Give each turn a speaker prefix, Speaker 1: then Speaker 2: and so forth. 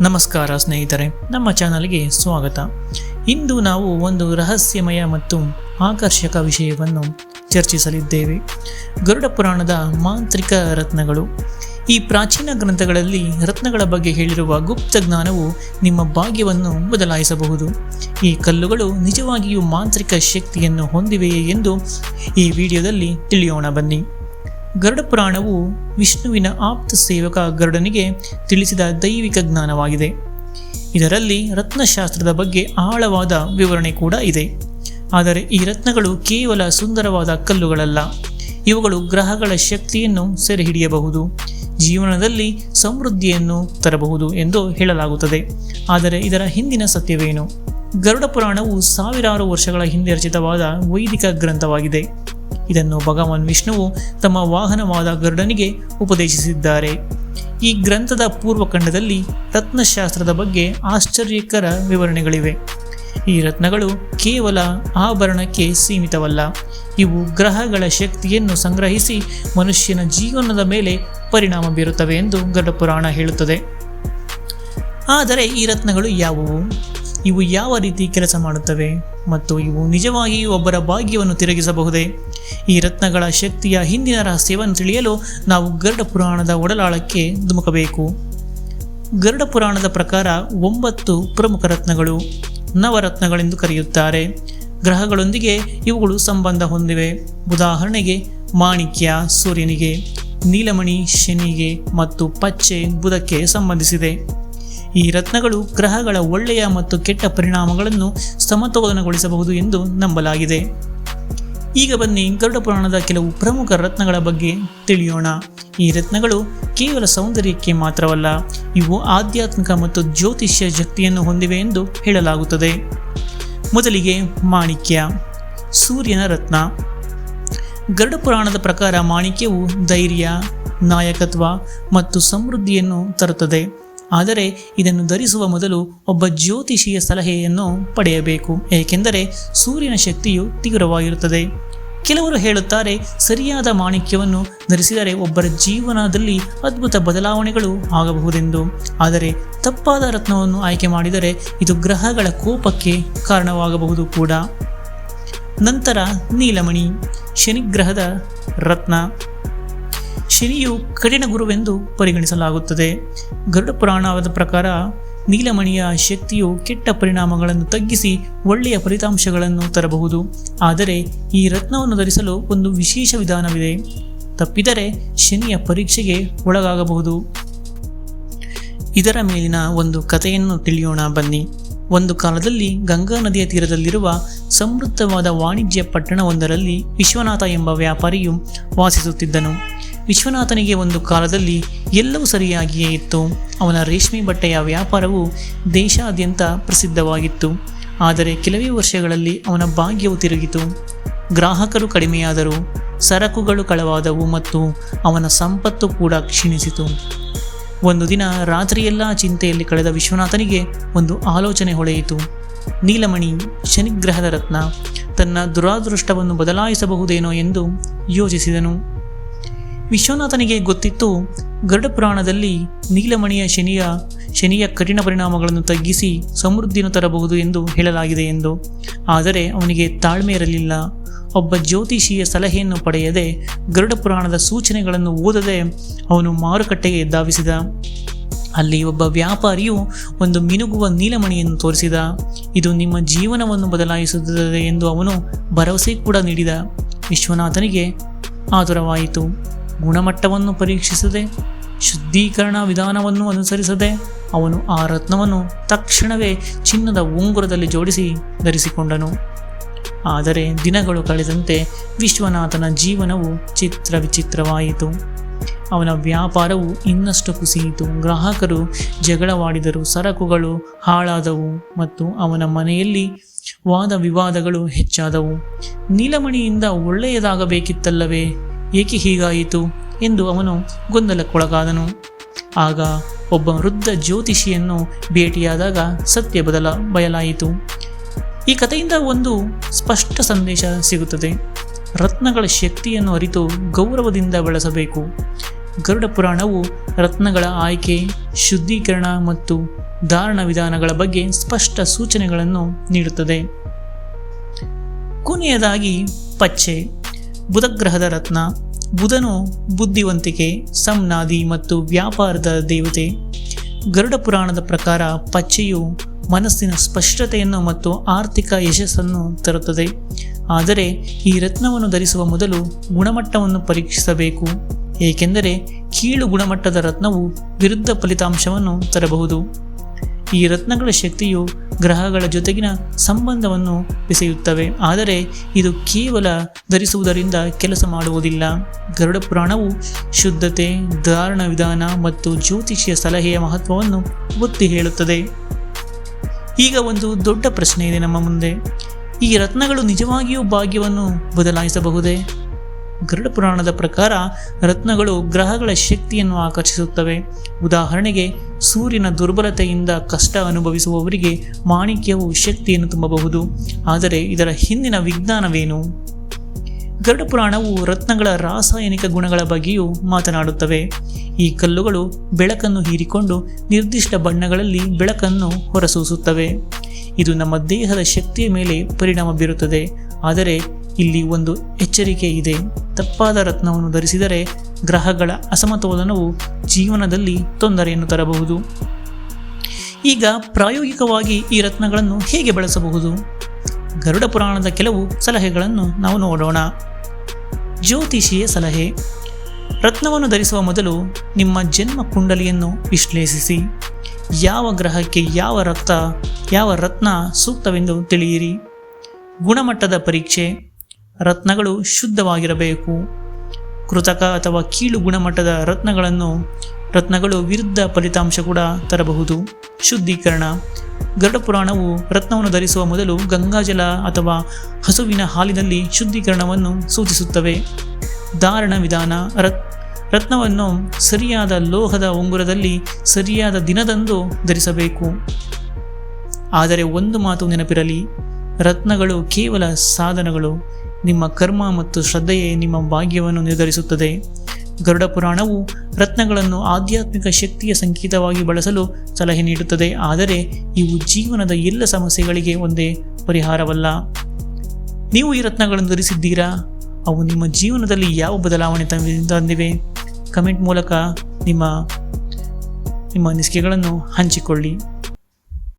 Speaker 1: ನಮಸ್ಕಾರ ಸ್ನೇಹಿತರೆ, ನಮ್ಮ ಚಾನಲ್ಗೆ ಸ್ವಾಗತ. ಇಂದು ನಾವು ಒಂದು ರಹಸ್ಯಮಯ ಮತ್ತು ಆಕರ್ಷಕ ವಿಷಯವನ್ನು ಚರ್ಚಿಸಲಿದ್ದೇವೆ. ಗರುಡ ಪುರಾಣದ ಮಾಂತ್ರಿಕ ರತ್ನಗಳು. ಈ ಪ್ರಾಚೀನ ಗ್ರಂಥಗಳಲ್ಲಿ ರತ್ನಗಳ ಬಗ್ಗೆ ಹೇಳಿರುವ ಗುಪ್ತ ಜ್ಞಾನವು ನಿಮ್ಮ ಭಾಗ್ಯವನ್ನು ಬದಲಾಯಿಸಬಹುದು. ಈ ಕಲ್ಲುಗಳು ನಿಜವಾಗಿಯೂ ಮಾಂತ್ರಿಕ ಶಕ್ತಿಯನ್ನು ಹೊಂದಿವೆಯೇ ಎಂದು ಈ ವಿಡಿಯೋದಲ್ಲಿ ತಿಳಿಯೋಣ ಬನ್ನಿ. ಗರುಡ ಪುರಾಣವು ವಿಷ್ಣುವಿನ ಆಪ್ತ ಸೇವಕ ಗರುಡನಿಗೆ ತಿಳಿಸಿದ ದೈವಿಕ ಜ್ಞಾನವಾಗಿದೆ. ಇದರಲ್ಲಿ ರತ್ನಶಾಸ್ತ್ರದ ಬಗ್ಗೆ ಆಳವಾದ ವಿವರಣೆ ಕೂಡ ಇದೆ. ಆದರೆ ಈ ರತ್ನಗಳು ಕೇವಲ ಸುಂದರವಾದ ಕಲ್ಲುಗಳಲ್ಲ. ಇವುಗಳು ಗ್ರಹಗಳ ಶಕ್ತಿಯನ್ನು ಸೆರೆಹಿಡಿಯಬಹುದು. ಜೀವನದಲ್ಲಿ ಸಮೃದ್ಧಿಯನ್ನು ತರಬಹುದು ಎಂದು ಹೇಳಲಾಗುತ್ತದೆ. ಆದರೆ ಇದರ ಹಿಂದಿನ ಸತ್ಯವೇನು? ಗರುಡ ಪುರಾಣವು ಸಾವಿರಾರು ವರ್ಷಗಳ ಹಿಂದೆ ರಚಿತವಾದ ವೈದಿಕ ಗ್ರಂಥವಾಗಿದೆ. ಇದನ್ನು ಭಗವಾನ್ ವಿಷ್ಣುವು ತಮ್ಮ ವಾಹನವಾದ ಗರುಡನಿಗೆ ಉಪದೇಶಿಸಿದ್ದಾರೆ. ಈ ಗ್ರಂಥದ ಪೂರ್ವಖಂಡದಲ್ಲಿ ರತ್ನಶಾಸ್ತ್ರದ ಬಗ್ಗೆ ಆಶ್ಚರ್ಯಕರ ವಿವರಣೆಗಳಿವೆ. ಈ ರತ್ನಗಳು ಕೇವಲ ಆಭರಣಕ್ಕೆ ಸೀಮಿತವಲ್ಲ, ಇವು ಗ್ರಹಗಳ ಶಕ್ತಿಯನ್ನು ಸಂಗ್ರಹಿಸಿ ಮನುಷ್ಯನ ಜೀವನದ ಮೇಲೆ ಪರಿಣಾಮ ಬೀರುತ್ತವೆ ಎಂದು ಗರುಡ ಪುರಾಣ ಹೇಳುತ್ತದೆ. ಆದರೆ ಈ ರತ್ನಗಳು ಯಾವುವು? ಇವು ಯಾವ ರೀತಿ ಕೆಲಸ ಮಾಡುತ್ತವೆ? ಮತ್ತು ಇವು ನಿಜವಾಗಿಯೂ ಒಬ್ಬರ ಭಾಗ್ಯವನ್ನು ತಿರುಗಿಸಬಹುದೇ? ಈ ರತ್ನಗಳ ಶಕ್ತಿಯ ಹಿಂದಿನ ರಹಸ್ಯವನ್ನು ತಿಳಿಯಲು ನಾವು ಗರುಡ ಪುರಾಣದ ಒಡಲಾಳಕ್ಕೆ ಧುಮುಕಬೇಕು. ಗರುಡ ಪುರಾಣದ ಪ್ರಕಾರ ಒಂಬತ್ತು ಪ್ರಮುಖ ರತ್ನಗಳು ನವರತ್ನಗಳೆಂದು ಕರೆಯುತ್ತಾರೆ. ಗ್ರಹಗಳೊಂದಿಗೆ ಇವುಗಳು ಸಂಬಂಧ ಹೊಂದಿವೆ. ಉದಾಹರಣೆಗೆ ಮಾಣಿಕ್ಯ ಸೂರ್ಯನಿಗೆ, ನೀಲಮಣಿ ಶನಿಗೆ ಮತ್ತು ಪಚ್ಚೆ ಬುಧಕ್ಕೆ ಸಂಬಂಧಿಸಿದೆ. ಈ ರತ್ನಗಳು ಗ್ರಹಗಳ ಒಳ್ಳೆಯ ಮತ್ತು ಕೆಟ್ಟ ಪರಿಣಾಮಗಳನ್ನು ಸಮತೋಲನಗೊಳಿಸಬಹುದು ಎಂದು ನಂಬಲಾಗಿದೆ. ಈಗ ಬನ್ನಿ ಗರುಡ ಪುರಾಣದ ಕೆಲವು ಪ್ರಮುಖ ರತ್ನಗಳ ಬಗ್ಗೆ ತಿಳಿಯೋಣ. ಈ ರತ್ನಗಳು ಕೇವಲ ಸೌಂದರ್ಯಕ್ಕೆ ಮಾತ್ರವಲ್ಲ, ಇವು ಆಧ್ಯಾತ್ಮಿಕ ಮತ್ತು ಜ್ಯೋತಿಷ್ಯ ಶಕ್ತಿಯನ್ನು ಹೊಂದಿವೆ ಎಂದು ಹೇಳಲಾಗುತ್ತದೆ. ಮೊದಲಿಗೆ ಮಾಣಿಕ್ಯ, ಸೂರ್ಯನ ರತ್ನ. ಗರುಡ ಪುರಾಣದ ಪ್ರಕಾರ ಮಾಣಿಕ್ಯವು ಧೈರ್ಯ, ನಾಯಕತ್ವ ಮತ್ತು ಸಮೃದ್ಧಿಯನ್ನು ತರುತ್ತದೆ. ಆದರೆ ಇದನ್ನು ಧರಿಸುವ ಮೊದಲು ಒಬ್ಬ ಜ್ಯೋತಿಷಿಯ ಸಲಹೆಯನ್ನು ಪಡೆಯಬೇಕು. ಏಕೆಂದರೆ ಸೂರ್ಯನ ಶಕ್ತಿಯು ತೀವ್ರವಾಗಿರುತ್ತದೆ. ಕೆಲವರು ಹೇಳುತ್ತಾರೆ, ಸರಿಯಾದ ಮಾಣಿಕ್ಯವನ್ನು ಧರಿಸಿದರೆ ಒಬ್ಬರ ಜೀವನದಲ್ಲಿ ಅದ್ಭುತ ಬದಲಾವಣೆಗಳು ಆಗಬಹುದೆಂದು. ಆದರೆ ತಪ್ಪಾದ ರತ್ನವನ್ನು ಆಯ್ಕೆ ಮಾಡಿದರೆ ಇದು ಗ್ರಹಗಳ ಕೋಪಕ್ಕೆ ಕಾರಣವಾಗಬಹುದು ಕೂಡ. ನಂತರ ನೀಲಮಣಿ, ಶನಿಗ್ರಹದ ರತ್ನ. ಶನಿಯು ಕಠಿಣ ಗುರುವೆಂದು ಪರಿಗಣಿಸಲಾಗುತ್ತದೆ. ಗರುಡ ಪುರಾಣದ ಪ್ರಕಾರ ನೀಲಮಣಿಯ ಶಕ್ತಿಯು ಕೆಟ್ಟ ಪರಿಣಾಮಗಳನ್ನು ತಗ್ಗಿಸಿ ಒಳ್ಳೆಯ ಫಲಿತಾಂಶಗಳನ್ನು ತರಬಹುದು. ಆದರೆ ಈ ರತ್ನವನ್ನು ಧರಿಸಲು ಒಂದು ವಿಶೇಷ ವಿಧಾನವಿದೆ. ತಪ್ಪಿದರೆ ಶನಿಯ ಪರೀಕ್ಷೆಗೆ ಒಳಗಾಗಬಹುದು. ಇದರ ಮೇಲಿನ ಒಂದು ಕಥೆಯನ್ನು ತಿಳಿಯೋಣ ಬನ್ನಿ. ಒಂದು ಕಾಲದಲ್ಲಿ ಗಂಗಾ ನದಿಯ ತೀರದಲ್ಲಿರುವ ಸಮೃದ್ಧವಾದ ವಾಣಿಜ್ಯ ಪಟ್ಟಣವೊಂದರಲ್ಲಿ ವಿಶ್ವನಾಥ ಎಂಬ ವ್ಯಾಪಾರಿಯು ವಾಸಿಸುತ್ತಿದ್ದನು. ವಿಶ್ವನಾಥನಿಗೆ ಒಂದು ಕಾಲದಲ್ಲಿ ಎಲ್ಲವೂ ಸರಿಯಾಗಿಯೇ ಇತ್ತು. ಅವನ ರೇಷ್ಮೆ ಬಟ್ಟೆಯ ವ್ಯಾಪಾರವು ದೇಶಾದ್ಯಂತ ಪ್ರಸಿದ್ಧವಾಗಿತ್ತು. ಆದರೆ ಕೆಲವೇ ವರ್ಷಗಳಲ್ಲಿ ಅವನ ಭಾಗ್ಯವು ತಿರುಗಿತು. ಗ್ರಾಹಕರು ಕಡಿಮೆಯಾದರು. ಸರಕುಗಳು ಕಳವಾದವು ಮತ್ತು ಅವನ ಸಂಪತ್ತು ಕೂಡ ಕ್ಷೀಣಿಸಿತು. ಒಂದು ದಿನ ರಾತ್ರಿಯೆಲ್ಲ ಚಿಂತೆಯಲ್ಲಿ ಕಳೆದ ವಿಶ್ವನಾಥನಿಗೆ ಒಂದು ಆಲೋಚನೆ ಹೊಳೆಯಿತು. ನೀಲಮಣಿ, ಶನಿಗ್ರಹದ ರತ್ನ, ತನ್ನ ದುರಾದೃಷ್ಟವನ್ನು ಬದಲಾಯಿಸಬಹುದೇನೋ ಎಂದು ಯೋಚಿಸಿದನು. ವಿಶ್ವನಾಥನಿಗೆ ಗೊತ್ತಿತ್ತು ಗರುಡ ಪುರಾಣದಲ್ಲಿ ನೀಲಮಣಿಯ ಶನಿಯ ಶನಿಯ ಕಠಿಣ ಪರಿಣಾಮಗಳನ್ನು ತಗ್ಗಿಸಿ ಸಮೃದ್ಧಿಯನ್ನು ತರಬಹುದು ಎಂದು ಹೇಳಲಾಗಿದೆ ಎಂದು. ಆದರೆ ಅವನಿಗೆ ತಾಳ್ಮೆ ಇರಲಿಲ್ಲ. ಒಬ್ಬ ಜ್ಯೋತಿಷಿಯ ಸಲಹೆಯನ್ನು ಪಡೆಯದೆ ಗರುಡ ಪುರಾಣದ ಸೂಚನೆಗಳನ್ನು ಓದದೆ ಅವನು ಮಾರುಕಟ್ಟೆಗೆ ಧಾವಿಸಿದ. ಅಲ್ಲಿ ಒಬ್ಬ ವ್ಯಾಪಾರಿಯು ಒಂದು ಮಿನುಗುವ ನೀಲಮಣಿಯನ್ನು ತೋರಿಸಿದ. ಇದು ನಿಮ್ಮ ಜೀವನವನ್ನು ಬದಲಾಯಿಸುತ್ತದೆ ಎಂದು ಅವನು ಭರವಸೆ ಕೂಡ ನೀಡಿದ. ವಿಶ್ವನಾಥನಿಗೆ ಆತುರವಾಯಿತು. ಗುಣಮಟ್ಟವನ್ನು ಪರೀಕ್ಷಿಸದೆ, ಶುದ್ಧೀಕರಣ ವಿಧಾನವನ್ನು ಅನುಸರಿಸದೆ ಅವನು ಆ ರತ್ನವನ್ನು ತಕ್ಷಣವೇ ಚಿನ್ನದ ಉಂಗುರದಲ್ಲಿ ಜೋಡಿಸಿ ಧರಿಸಿಕೊಂಡನು. ಆದರೆ ದಿನಗಳು ಕಳೆದಂತೆ ವಿಶ್ವನಾಥನ ಜೀವನವು ಚಿತ್ರ ವಿಚಿತ್ರವಾಯಿತು. ಅವನ ವ್ಯಾಪಾರವು ಇನ್ನಷ್ಟು ಕುಸಿಯಿತು. ಗ್ರಾಹಕರು ಜಗಳವಾಡಿದರು ಸರಕುಗಳು ಹಾಳಾದವು ಮತ್ತು ಅವನ ಮನೆಯಲ್ಲಿ ವಾದ ವಿವಾದಗಳು ಹೆಚ್ಚಾದವು. ನೀಲಮಣಿಯಿಂದ ಒಳ್ಳೆಯದಾಗಬೇಕಿತ್ತಲ್ಲವೇ? ಏಕೆ ಹೀಗಾಯಿತು ಎಂದು ಅವನು ಗೊಂದಲಕ್ಕೊಳಗಾದನು. ಆಗ ಒಬ್ಬ ವೃದ್ಧ ಜ್ಯೋತಿಷಿಯನ್ನು ಭೇಟಿಯಾದಾಗ ಸತ್ಯ ಬದಲ ಬಯಲಾಯಿತು. ಈ ಕಥೆಯಿಂದ ಒಂದು ಸ್ಪಷ್ಟ ಸಂದೇಶ ಸಿಗುತ್ತದೆ. ರತ್ನಗಳ ಶಕ್ತಿಯನ್ನು ಅರಿತು ಗೌರವದಿಂದ ಬಳಸಬೇಕು. ಗರುಡ ಪುರಾಣವು ರತ್ನಗಳ ಆಯ್ಕೆ, ಶುದ್ಧೀಕರಣ ಮತ್ತು ಧಾರಣ ವಿಧಾನಗಳ ಬಗ್ಗೆ ಸ್ಪಷ್ಟ ಸೂಚನೆಗಳನ್ನು ನೀಡುತ್ತದೆ. ಕೊನೆಯದಾಗಿ ಪಚ್ಚೆ. ಬುಧಗ್ರಹದ ರತ್ನ. ಬುಧನು ಬುದ್ಧಿವಂತಿಕೆ, ಸಂನಾದಿ ಮತ್ತು ವ್ಯಾಪಾರದ ದೇವತೆ. ಗರುಡ ಪುರಾಣದ ಪ್ರಕಾರ ಪಚ್ಚೆಯು ಮನಸ್ಸಿನ ಸ್ಪಷ್ಟತೆಯನ್ನು ಮತ್ತು ಆರ್ಥಿಕ ಯಶಸ್ಸನ್ನು ತರುತ್ತದೆ. ಆದರೆ ಈ ರತ್ನವನ್ನು ಧರಿಸುವ ಮೊದಲು ಗುಣಮಟ್ಟವನ್ನು ಪರೀಕ್ಷಿಸಬೇಕು. ಏಕೆಂದರೆ ಕೀಳು ಗುಣಮಟ್ಟದ ರತ್ನವು ವಿರುದ್ಧ ಫಲಿತಾಂಶವನ್ನು ತರಬಹುದು. ಈ ರತ್ನಗಳ ಶಕ್ತಿಯು ಗ್ರಹಗಳ ಜೊತೆಗಿನ ಸಂಬಂಧವನ್ನು ಬೆಸೆಯುತ್ತವೆ. ಆದರೆ ಇದು ಕೇವಲ ಧರಿಸುವುದರಿಂದ ಕೆಲಸ ಮಾಡುವುದಿಲ್ಲ. ಗರುಡ ಪುರಾಣವು ಶುದ್ಧತೆ, ಧಾರಣ ವಿಧಾನ ಮತ್ತು ಜ್ಯೋತಿಷ್ಯ ಸಲಹೆಯ ಮಹತ್ವವನ್ನು ಒತ್ತಿ ಹೇಳುತ್ತದೆ. ಈಗ ಒಂದು ದೊಡ್ಡ ಪ್ರಶ್ನೆ ಇದೆ ನಮ್ಮ ಮುಂದೆ. ಈ ರತ್ನಗಳು ನಿಜವಾಗಿಯೂ ಭಾಗ್ಯವನ್ನು ಬದಲಾಯಿಸಬಹುದೇ? ಗರುಡ ಪುರಾಣದ ಪ್ರಕಾರ ರತ್ನಗಳು ಗ್ರಹಗಳ ಶಕ್ತಿಯನ್ನು ಆಕರ್ಷಿಸುತ್ತವೆ. ಉದಾಹರಣೆಗೆ, ಸೂರ್ಯನ ದುರ್ಬಲತೆಯಿಂದ ಕಷ್ಟ ಅನುಭವಿಸುವವರಿಗೆ ಮಾಣಿಕ್ಯವು ಶಕ್ತಿಯನ್ನು ತುಂಬಬಹುದು. ಆದರೆ ಇದರ ಹಿಂದಿನ ವಿಜ್ಞಾನವೇನು? ಗರುಡ ಪುರಾಣವು ರತ್ನಗಳ ರಾಸಾಯನಿಕ ಗುಣಗಳ ಬಗ್ಗೆಯೂ ಮಾತನಾಡುತ್ತವೆ. ಈ ಕಲ್ಲುಗಳು ಬೆಳಕನ್ನು ಹೀರಿಕೊಂಡು ನಿರ್ದಿಷ್ಟ ಬಣ್ಣಗಳಲ್ಲಿ ಬೆಳಕನ್ನು ಹೊರಸೂಸುತ್ತವೆ. ಇದು ನಮ್ಮ ದೇಹದ ಶಕ್ತಿಯ ಮೇಲೆ ಪರಿಣಾಮ ಬೀರುತ್ತದೆ. ಆದರೆ ಇಲ್ಲಿ ಒಂದು ಎಚ್ಚರಿಕೆ ಇದೆ. ತಪ್ಪಾದ ರತ್ನವನ್ನು ಧರಿಸಿದರೆ ಗ್ರಹಗಳ ಅಸಮತೋಲನವು ಜೀವನದಲ್ಲಿ ತೊಂದರೆಯನ್ನು ತರಬಹುದು. ಈಗ ಪ್ರಾಯೋಗಿಕವಾಗಿ ಈ ರತ್ನಗಳನ್ನು ಹೇಗೆ ಬಳಸಬಹುದು? ಗರುಡ ಪುರಾಣದ ಕೆಲವು ಸಲಹೆಗಳನ್ನು ನಾವು ನೋಡೋಣ. ಜ್ಯೋತಿಷಿಯ ಸಲಹೆ. ರತ್ನವನ್ನು ಧರಿಸುವ ಮೊದಲು ನಿಮ್ಮ ಜನ್ಮ ಕುಂಡಲಿಯನ್ನು ವಿಶ್ಲೇಷಿಸಿ. ಯಾವ ಗ್ರಹಕ್ಕೆ ಯಾವ ರಕ್ತ, ಯಾವ ರತ್ನ ಸೂಕ್ತವೆಂದು ತಿಳಿಯಿರಿ. ಗುಣಮಟ್ಟದ ಪರೀಕ್ಷೆ. ರತ್ನಗಳು ಶುದ್ಧವಾಗಿರಬೇಕು. ಕೃತಕ ಅಥವಾ ಕೀಳು ಗುಣಮಟ್ಟದ ರತ್ನಗಳನ್ನು ರತ್ನಗಳು ವಿರುದ್ಧ ಫಲಿತಾಂಶ ಕೂಡ ತರಬಹುದು. ಶುದ್ಧೀಕರಣ. ಗರುಡ ಪುರಾಣವು ರತ್ನವನ್ನು ಧರಿಸುವ ಮೊದಲು ಗಂಗಾಜಲ ಅಥವಾ ಹಸುವಿನ ಹಾಲಿನಲ್ಲಿ ಶುದ್ಧೀಕರಣವನ್ನು ಸೂಚಿಸುತ್ತವೆ. ಧಾರಣ ವಿಧಾನ. ರತ್, ರತ್ನವನ್ನು ಸರಿಯಾದ ಲೋಹದ ಉಂಗುರದಲ್ಲಿ ಸರಿಯಾದ ದಿನದಂದು ಧರಿಸಬೇಕು. ಆದರೆ ಒಂದು ಮಾತು ನೆನಪಿರಲಿ. ರತ್ನಗಳು ಕೇವಲ ಸಾಧನಗಳು. ನಿಮ್ಮ ಕರ್ಮ ಮತ್ತು ಶ್ರದ್ಧೆಯೇ ನಿಮ್ಮ ಭಾಗ್ಯವನ್ನು ನಿರ್ಧರಿಸುತ್ತದೆ. ಗರುಡ ಪುರಾಣವು ರತ್ನಗಳನ್ನು ಆಧ್ಯಾತ್ಮಿಕ ಶಕ್ತಿಯ ಸಂಕೇತವಾಗಿ ಬಳಸಲು ಸಲಹೆ ನೀಡುತ್ತದೆ. ಆದರೆ ಇವು ಜೀವನದ ಎಲ್ಲ ಸಮಸ್ಯೆಗಳಿಗೆ ಒಂದೇ ಪರಿಹಾರವಲ್ಲ. ನೀವು ಈ ರತ್ನಗಳನ್ನು ಧರಿಸಿದ್ದೀರಾ? ಅವು ನಿಮ್ಮ ಜೀವನದಲ್ಲಿ ಯಾವ ಬದಲಾವಣೆ ತಂದಿವೆ? ಕಮೆಂಟ್ ಮೂಲಕ ನಿಮ್ಮ ನಿಮ್ಮ ಅನಿಸಿಕೆಗಳನ್ನು ಹಂಚಿಕೊಳ್ಳಿ.